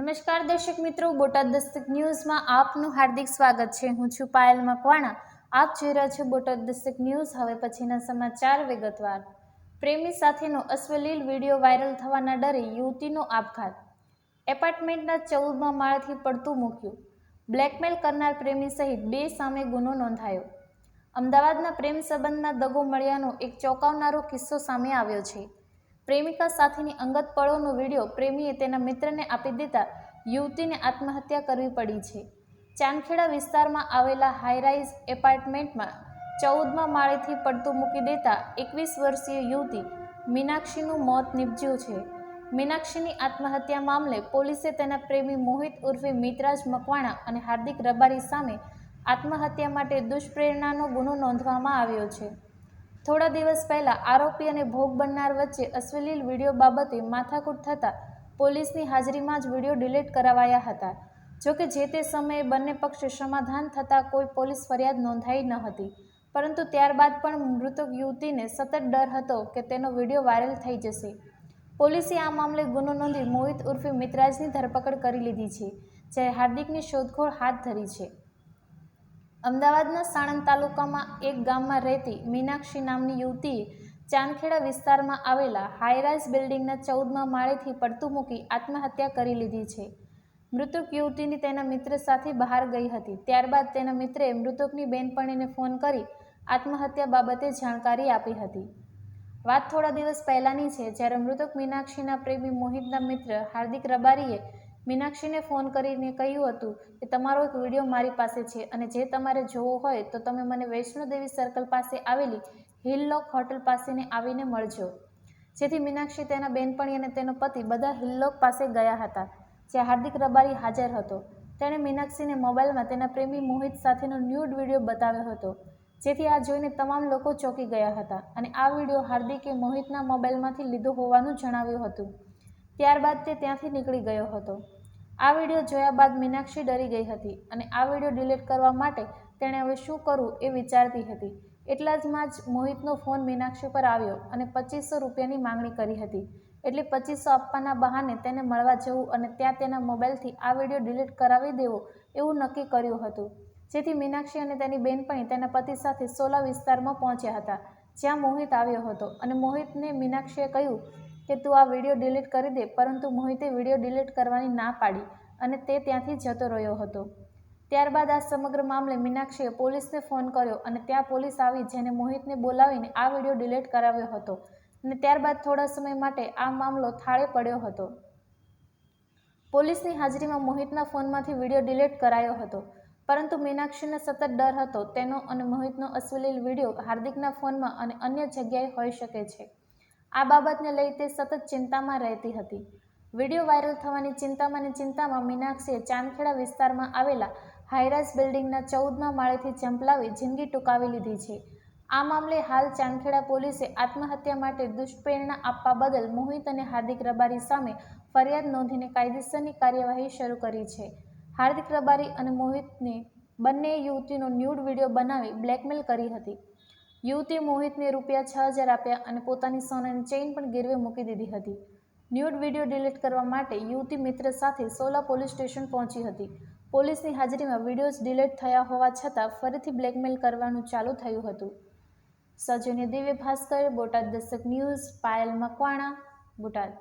નમસ્કાર દર્શક મિત્રો, બોટાદ દસ્તક ન્યૂઝમાં આપનું હાર્દિક સ્વાગત છે. હું છું પાયલ મકવાણા. આપ જોઈ રહ્યા છો બોટાદ દસ્તક ન્યૂઝ. હવે પછીના સમાચાર વિગતવાર. પ્રેમી સાથેનો અશ્વલીલ વીડિયો વાયરલ થવાના ડરે યુવતીનો આપઘાત. એપાર્ટમેન્ટના ચૌદમાં માળથી પડતું મૂક્યું. બ્લેકમેલ કરનાર પ્રેમી સહિત બે સામે ગુનો નોંધાયો. અમદાવાદના પ્રેમ સંબંધમાં દગો મળ્યાનો એક ચોંકાવનારો કિસ્સો સામે આવ્યો છે. પ્રેમિકા સાથેની અંગત પળોનો વીડિયો પ્રેમીએ તેના મિત્રને આપી દેતા યુવતીને આત્મહત્યા કરવી પડી છે. ચાંદખેડા વિસ્તારમાં આવેલા હાઈરાઇઝ એપાર્ટમેન્ટમાં ચૌદમાં માળેથી પડતું મૂકી દેતા એકવીસ વર્ષીય યુવતી મીનાક્ષીનું મોત નીપજ્યું છે. મીનાક્ષીની આત્મહત્યા મામલે પોલીસે તેના પ્રેમી મોહિત ઉર્ફે મિતરાજ મકવાણા અને હાર્દિક રબારી સામે આત્મહત્યા માટે દુષ્પ્રેરણાનો ગુનો નોંધવામાં આવ્યો છે. થોડા દિવસ પહેલા આરોપી અને ભોગ બનનાર વચ્ચે અશ્લીલ વીડિયો બાબતે માથાકૂટ થતાં પોલીસની હાજરીમાં જ વીડિયો ડિલીટ કરાવાયા હતા. જોકે જે તે સમયે બંને પક્ષે સમાધાન થતાં કોઈ પોલીસ ફરિયાદ નોંધાઈ ન હતી. પરંતુ ત્યારબાદ પણ મૃતક યુવતીને સતત ડર હતો કે તેનો વીડિયો વાયરલ થઈ જશે. પોલીસે આ મામલે ગુનો નોંધી મોહિત ઉર્ફે મિતરાજની ધરપકડ કરી લીધી છે જ્યારે હાર્દિકની શોધખોળ હાથ ધરી છે. અમદાવાદના સાણંદ તાલુકામાં એક ગામમાં રહેતી મીનાક્ષી નામની યુવતીએ ચાંદખેડા વિસ્તારમાં આવેલા હાઈરાઇઝ બિલ્ડિંગના ચૌદમાં માળેથી પડતું મૂકી આત્મહત્યા કરી લીધી છે. મૃતક યુવતીની તેના મિત્ર સાથે બહાર ગઈ હતી. ત્યારબાદ તેના મિત્રે મૃતકની બેનપણીને ફોન કરી આત્મહત્યા બાબતે જાણકારી આપી હતી. વાત થોડા દિવસ પહેલાંની છે, જ્યારે મૃતક મીનાક્ષીના પ્રેમી મોહિતના મિત્ર હાર્દિક રબારીએ મીનાક્ષીને ફોન કરીને કહ્યું હતું કે તમારો એક વીડિયો મારી પાસે છે અને જે તમારે જોવો હોય તો તમે મને વૈષ્ણોદેવી સર્કલ પાસે આવેલી હિલલોક હોટલ પાસેને આવીને મળજો. જેથી મીનાક્ષી તેના બેનપણી અને તેનો પતિ બધા હિલલોક પાસે ગયા હતા, જ્યાં હાર્દિક રબારી હાજર હતો. તેણે મીનાક્ષીને મોબાઈલમાં તેના પ્રેમી મોહિત સાથેનો ન્યૂડ વીડિયો બતાવ્યો હતો, જેથી આ જોઈને તમામ લોકો ચોંકી ગયા હતા અને આ વીડિયો હાર્દિકે મોહિતના મોબાઈલમાંથી લીધો હોવાનું જણાવ્યું હતું. ત્યારબાદ તે ત્યાંથી નીકળી ગયો હતો. આ વીડિયો જોયા બાદ મીનાક્ષી ડરી ગઈ હતી અને આ વીડિયો ડિલીટ કરવા માટે તેણે હવે શું કરવું એ વિચારતી હતી. એટલા જ માં જ મોહિતનો ફોન મીનાક્ષી પર આવ્યો અને પચીસો રૂપિયાની માંગણી કરી હતી. એટલે પચીસો આપવાના બહાને તેને મળવા જવું અને ત્યાં તેના મોબાઈલથી આ વીડિયો ડિલીટ કરાવી દેવો એવું નક્કી કર્યું હતું. જેથી મીનાક્ષી અને તેની બેનપણી તેના પતિ સાથે સોલા વિસ્તારમાં પહોંચ્યા હતા, જ્યાં મોહિત આવ્યો હતો અને મોહિતને મીનાક્ષીએ કહ્યું કે તું આ વીડિયો ડિલીટ કરી દે, પરંતુ મોહિતે વીડિયો ડિલીટ કરવાની ના પાડી અને તે ત્યાંથી જતો રહ્યો હતો. ત્યારબાદ આ સમગ્ર મામલે મીનાક્ષીએ પોલીસને ફોન કર્યો અને ત્યાં પોલીસ આવી જેને મોહિતને બોલાવીને આ વીડિયો ડિલીટ કરાવ્યો હતો અને ત્યારબાદ થોડા સમય માટે આ મામલો થાળે પડ્યો હતો. પોલીસની હાજરીમાં મોહિતના ફોનમાંથી વીડિયો ડિલીટ કરાયો હતો, પરંતુ મીનાક્ષીને સતત ડર હતો તેનો અને મોહિતનો અશ્લીલ વીડિયો હાર્દિકના ફોનમાં અને અન્ય જગ્યાએ હોઈ શકે છે. આ બાબતને લઈ તે સતત ચિંતામાં રહેતી હતી. વીડિયો વાયરલ થવાની ચિંતામાં ને ચિંતામાં મીનાક્ષીએ ચાંદખેડા વિસ્તારમાં આવેલા હાઈરાઇઝ બિલ્ડિંગના ચૌદમા માળેથી ચંપલાવી જિંદગી ટૂંકાવી લીધી છે. આ મામલે હાલ ચાંદખેડા પોલીસે આત્મહત્યા માટે દુષ્પ્રેરણા આપવા બદલ મોહિત અને હાર્દિક રબારી સામે ફરિયાદ નોંધીને કાયદેસરની કાર્યવાહી શરૂ કરી છે. હાર્દિક રબારી અને મોહિતને બંને યુવતીનો ન્યૂડ વીડિયો બનાવી બ્લેકમેલ કરી હતી. યુવતીએ મોહિતને રૂપિયા છ હજાર આપ્યા અને પોતાની સોનાની ચેઇન પણ ગીરવે મૂકી દીધી હતી. ન્યૂડ વીડિયો ડિલીટ કરવા માટે યુવતી મિત્ર સાથે સોલા પોલીસ સ્ટેશન પહોંચી હતી. પોલીસની હાજરીમાં વિડીયોઝ ડિલીટ થયા હોવા છતાં ફરીથી બ્લેકમેલ કરવાનું ચાલુ થયું હતું. સજની દિવ્ય ભાસ્કર, બોટાદ દસ્તક ન્યૂઝ, પાયલ મકવાણા, બોટાદ.